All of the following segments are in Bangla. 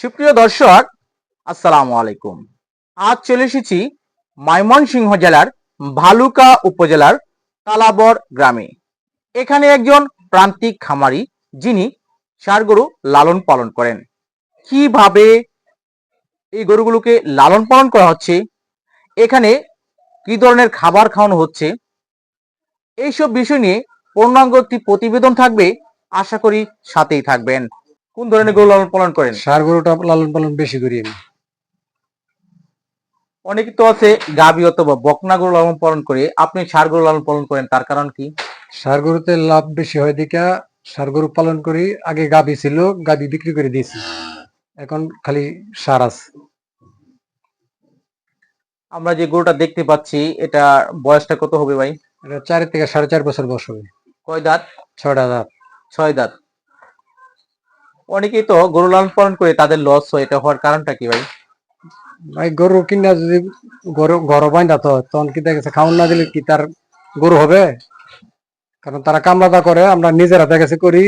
সুপ্রিয় দর্শক, আসসালামু আলাইকুম। আজ চলে এসেছি ময়মনসিংহ জেলার ভালুকা উপজেলার তালাবর গ্রামে। এখানে একজন প্রান্তিক খামারি যিনি ষাড় গরু লালন পালন করেন। কীভাবে এই গরুগুলোকে লালন পালন করা হচ্ছে? এখানে কি ধরনের খাবার খাওয়ানো হচ্ছে? এইসব বিষয় নিয়ে পূর্ণাঙ্গ একটি প্রতিবেদন থাকবে। আশা করি সাথেই থাকবেন। কোন ধরনের গরু লালন পালন করেন? সার গরুটা লালন পালন বেশি করি আমি। অনেকে তো আছে গাবি অথবা বকনা গরু লালন পালন করে। আপনি ষাড় গরু লালন পালন করেন তার কারণ কি? সার গরুতে লাভ বেশি হয় দিকা সার গরু পালন করি আগে গাবি ছিল গাবি বিক্রি করে দিয়েছি। এখন খালি সার আছে। আমরা যে গরুটা দেখতে পাচ্ছি এটা বয়সটা কত হবে ভাই? এটা চার থেকে সাড়ে চার বছর বয়স হবে। কয় দাঁত? ছয়টা দাঁত। ছয় দাঁত। অনেকেই তো গরু লালন পালন করে তাদের লস হয় এটা হওয়ার কারণটা কি ভাই? ভাই গরু কিনা যদি গরু গরু বাইন্দা তো তখন কি দেখেছে খাওয়ান না দিলে কি তার গরু হবে? কারণ তারা কামলাদা করে আমরা নিজেরা দেখেছে করি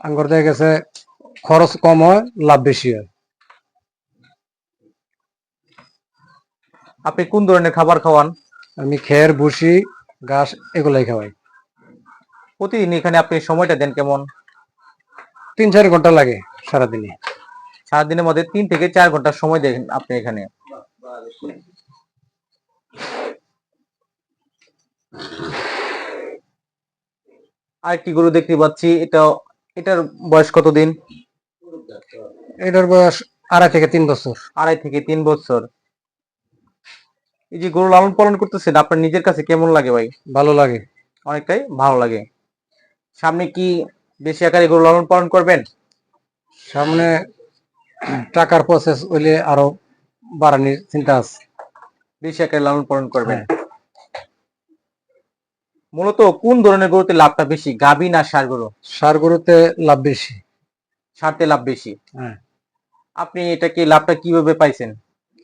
আঙ্গর দেখা গেছে খরচ কম হয় লাভ বেশি হয়। আপনি কোন ধরনের খাবার খাওয়ান? আমি খের ভুসি ঘাস এগুলাই খাওয়াই। প্রতিদিন এখানে আপনি সময়টা দেন কেমন? তিন চার ঘণ্টা লাগে সারাদিনে। সারাদিনের মধ্যে তিন থেকে চার ঘণ্টা সময় দেখেন আপনি এখানে। আরেকটি গরু দেখতে পাচ্ছি এটা এটার বয়স কতদিন? এটার বয়স আড়াই থেকে তিন বছর। আড়াই থেকে তিন বছর। এই যে গরু লালন পালন করতেছেন আপনার নিজের কাছে কেমন লাগে ভাই? ভালো লাগে। অনেকটাই ভালো লাগে। সামনে কি বেশি আকারে গরু লালন পালন করবেন সামনে টাকার প্রসেস হইলে আরও বাড়ানোর চিন্তা আছে। বেশি আকারে লালন পালন করবেন। হ্যাঁ। মূলত কোন ধরনের গরুতে লাভটা বেশি গাভী না সার গরু? সার গরুতে লাভ বেশি। সারতে লাভ বেশি। হ্যাঁ। আপনি এটা কি লাভটা কীভাবে পাইছেন?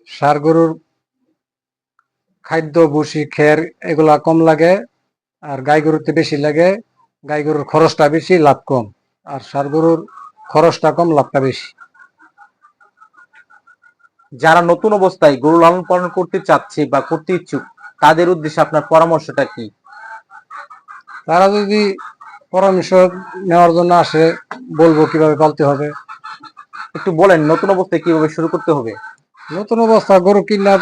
সার গরুর খাদ্য ভুসি খের এগুলা কম লাগে আর গাই গরুতে বেশি লাগে। গাই গরুর খরচটা বেশি লাভ কম। আর সার গরুর খরচটা কম লাভটা বেশি। যারা নতুন অবস্থায় গরু লালন পালন করতে চাচ্ছে বা করতে ইচ্ছুক তাদের উদ্দেশ্যে আপনার পরামর্শটা কি? তারা যদি পরামর্শ নেওয়ার জন্য আসে বলব কীভাবে পালতে হবে। একটু বলেন নতুন অবস্থায় কীভাবে শুরু করতে হবে? নতুন অবস্থা গরু কিনলে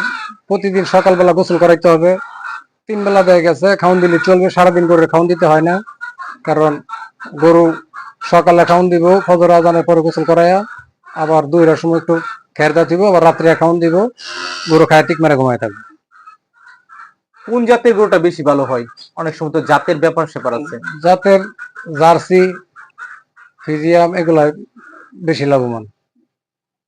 প্রতিদিন সকালবেলা গোসল করাইতে হবে। তিন বেলা দেয়া গেছে খাউন দিলে চলবে সারাদিন করে খাউন দিতে হয় না। কারণ গরু সকালে খাউন দিব ফজর আজানের পরে গোসল করাইয়া আবার দুইটার সময় একটু খেরদা দিব আবার রাত্রে খাউন দিব গরু খায় ঠিক মেরে ঘুমায় থাকবে। কোন জাতের গরুটা বেশি ভালো হয়? অনেক সময় তো জাতের ব্যাপার সেপার আছে। জাতের জার্সি ফিজিয়াম এগুলা বেশি লাভবান।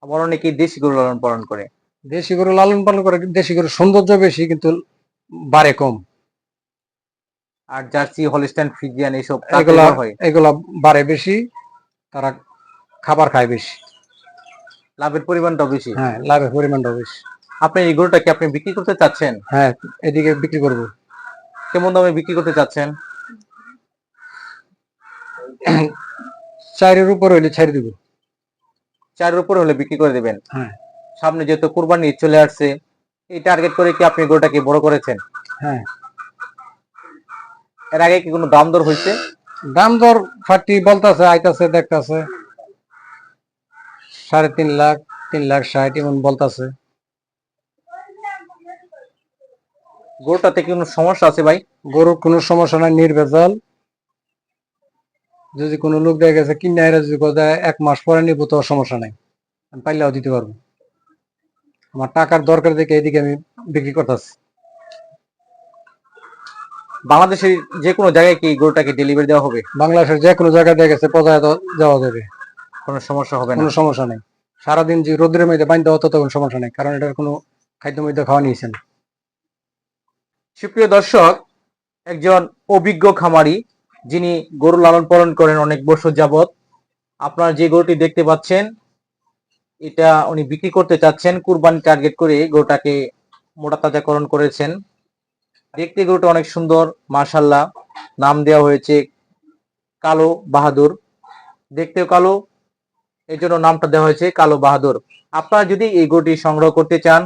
আবার অনেকেই দেশি গরু লালন পালন করে। দেশি গরু লালন পালন করে দেশি গরু সৌন্দর্য বেশি কিন্তু বাড়ে কম। আর জার্সি হলিস্টাইন ফ্রিজিয়ান এইসব এগুলা হয়। এগুলা বাড়ে বেশি তারা খাবার খায় বেশি। লাভের পরিমাণটাও বেশি। হ্যাঁ লাভের পরিমাণটা বেশি। আপনি এই গরুটা কি আপনি বিক্রি করতে চাচ্ছেন? হ্যাঁ এদিকে বিক্রি করব। কেমন দামে বিক্রি করতে চাচ্ছেন? চারের উপর হইলে ছাড়ি দিব। চারের উপরে হলে বিক্রি করে দেবেন? হ্যাঁ। সামনে যেহেতু কুরবানি চলে আসছে এই টার্গেট করে কি আপনি গরুটাকে বড় করেছেন? হ্যাঁ। এর আগে কি কোনো দাম দর হয়েছে? দাম দর ফাটি বলতাছে আইতাছে দেখতাছে। সাড়ে তিন লাখ তিন লাখ ষাট এমন বলতাছে। গরুটাতে কি কোনো সমস্যা আছে ভাই? গরুর কোনো সমস্যা নাই নির্ভেজাল। যদি কোনো লোক দেখা গেছে কিনে আইরা যদি এক মাস পরে নিব তো সমস্যা নাই। আমি পাইলেও দিতে পারব। আমার টাকার দরকার দেখে এদিকে আমি বিক্রি করতেছি। বাংলাদেশের যে কোনো জায়গায় কি গরুটাকে ডেলিভারি দেওয়া হবে? বাংলাদেশের যে কোনো জায়গায় দেখা গেছে পজায় যাওয়া যাবে। কোনো সমস্যা হবে না। কোনো সমস্যা নেই। সারাদিন যে রোদ্রের মধ্যে দেওয়া তত কোনো সমস্যা নেই কারণ এটার কোনো খাদ্য মধ্যে খাওয়া নিয়েছেন সুপ্রিয় দর্শক একজন অভিজ্ঞ খামারি যিনি গরু লালন পালন করেন অনেক বছর যাবত আপনারা যে গরুটি দেখতে পাচ্ছেন এটা উনি বিক্রি করতে চাচ্ছেন। কুরবানি টার্গেট করে গরুটাকে মোটা তাজাকরণ করেছেন। দেখতে গরুটা অনেক সুন্দর মার্শাল্লাহ নাম দেওয়া হয়েছে কালো বাহাদুর। দেখতেও কালো এই জন্য নামটা দেওয়া হয়েছে কালো বাহাদুর। আপনারা যদি এই গরুটি সংগ্রহ করতে চান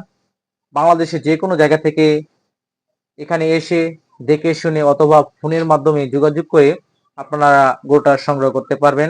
বাংলাদেশের যে কোনো জায়গা থেকে এখানে এসে দেখে শুনে অথবা ফোনের মাধ্যমে যোগাযোগ করে আপনারা গরুটা সংগ্রহ করতে পারবেন।